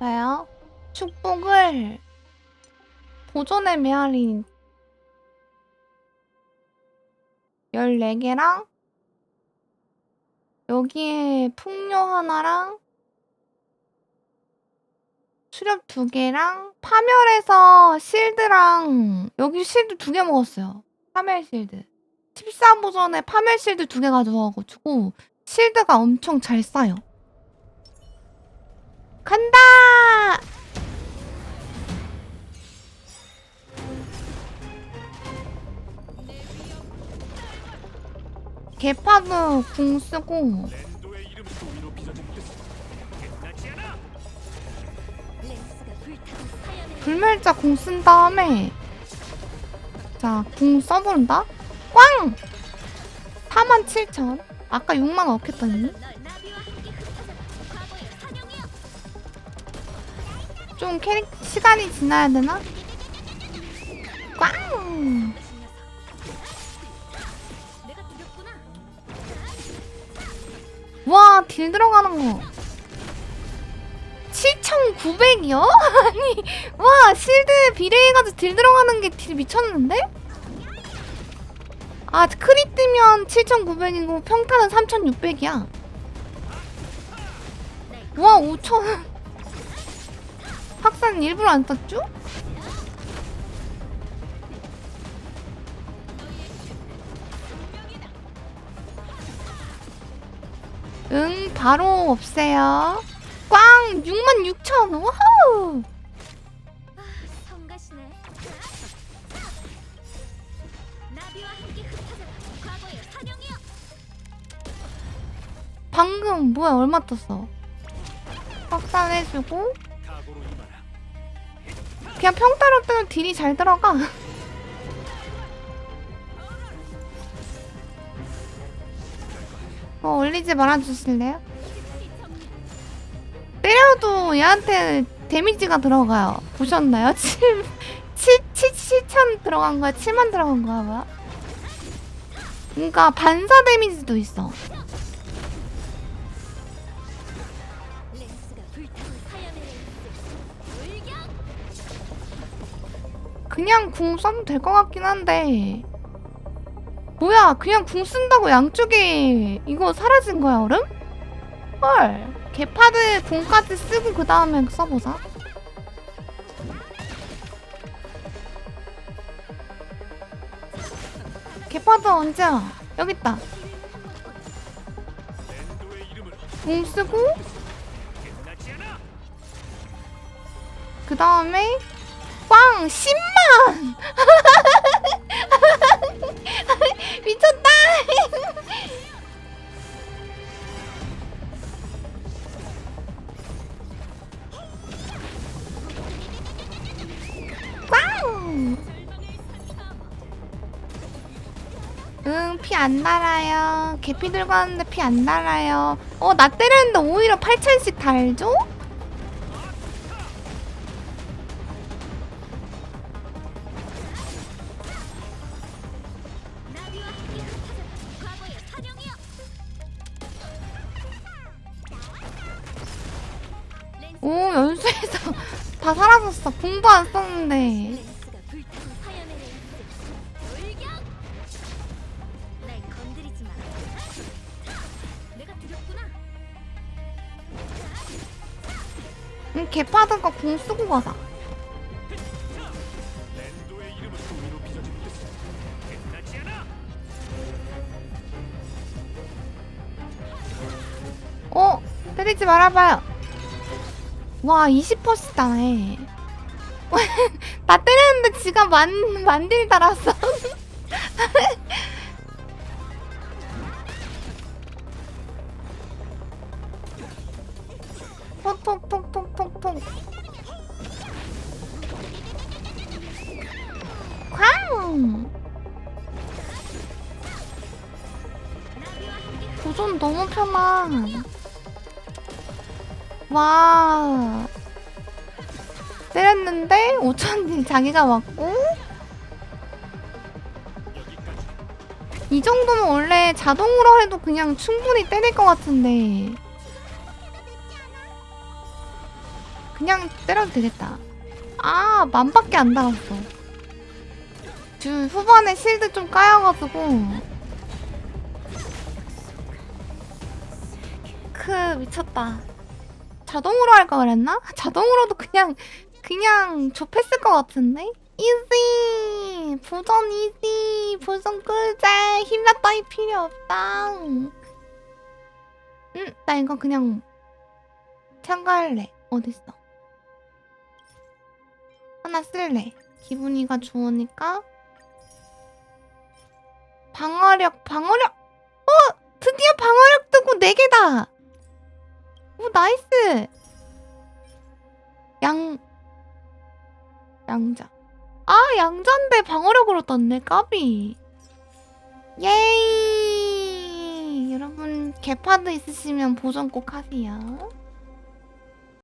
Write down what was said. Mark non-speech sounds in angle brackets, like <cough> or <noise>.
왜요? 축복을 보존의 메아리 14개랑 여기에 풍요 하나랑 수렵 두 개랑 파멸에서 실드랑 여기 실드 두 개 먹었어요. 파멸 실드. 14보전에 파멸 실드 두 개 가져와가지고 실드가 엄청 잘 쌓여. 간다! 개파도 궁 쓰고. 불멸자 궁 쓴 다음에 자 궁 써본다. 꽝! 47,000 아까 6만 얻겠다니 좀 캐릭 시간이 지나야 되나 꽝 와, 딜 들어가는 거. 7,900이요? <laughs> 아니, 와, 실드 비례해가지고 딜 들어가는 게 딜 미쳤는데? 아, 크리 뜨면 7,900이고 평타는 3,600이야. 와, 5,000. 확산 일부러 안 썼죠? 응, 바로 없애요. 꽝! 66,000! 와우! 아 방금 뭐야 얼마 떴어? 확산해주고 그냥 평타로 뜨면 딜이 잘 들어가 <laughs> 어, 올리지 말아주실래요? 때려도 얘한테 데미지가 들어가요 보셨나요? 7, 7, 7, 7천 들어간 거야? 7만 들어간 거야 뭐야? 그러니까 반사 데미지도 있어 그냥 궁 써도 될 것 같긴 한데 뭐야 그냥 궁 쓴다고 양쪽에 이거 사라진 거야 얼음? 헐 개파드 궁까지 쓰고 그 다음에 써보자 개파드 언제야? 여기 있다 궁 쓰고 그 다음에 꽝 10만 <laughs> 미쳤다 꽝 응, 피안 달아요. 개피 들고 왔는데 피안 달아요. 어, 나 때렸는데 오히려 8천씩 달죠? 오, 연수에서 <laughs> 다 사라졌어. 공도 안 썼는데. 응, 개파드가 공 쓰고 가자. 어, 때리지 말아봐요. 와, 20%씩 다네. 나 때렸는데 지가 만, 만딜 달았어. 톡톡톡톡톡톡. 쾅! 도전 너무 편한. 와. 때렸는데 5천이 자기가 여기까지 이 정도면 원래 자동으로 해도 그냥 충분히 때릴 것 같은데 그냥 때려도 되겠다. 아, 만밖에 안 달았어. 주 후반에 실드 좀 까여가지고. 크, 미쳤다. 자동으로 할 걸 그랬나? <laughs> 자동으로도 그냥, 그냥 좁혔을 것 같은데? 이지! 보전 이지! 보전 꿀잼! 힘나 따위 필요 없다. 응, 나 이거 그냥 참가할래. 어딨어? 하나 쓸래. 기분이가 좋으니까. 방어력, 방어력! 어! 드디어 방어력 뜨고 4개다! 오, 나이스! 양, 양자. 아, 양자인데 방어력으로 떴네, 까비. 예이! 여러분, 개파드 있으시면 보존 꼭 하세요.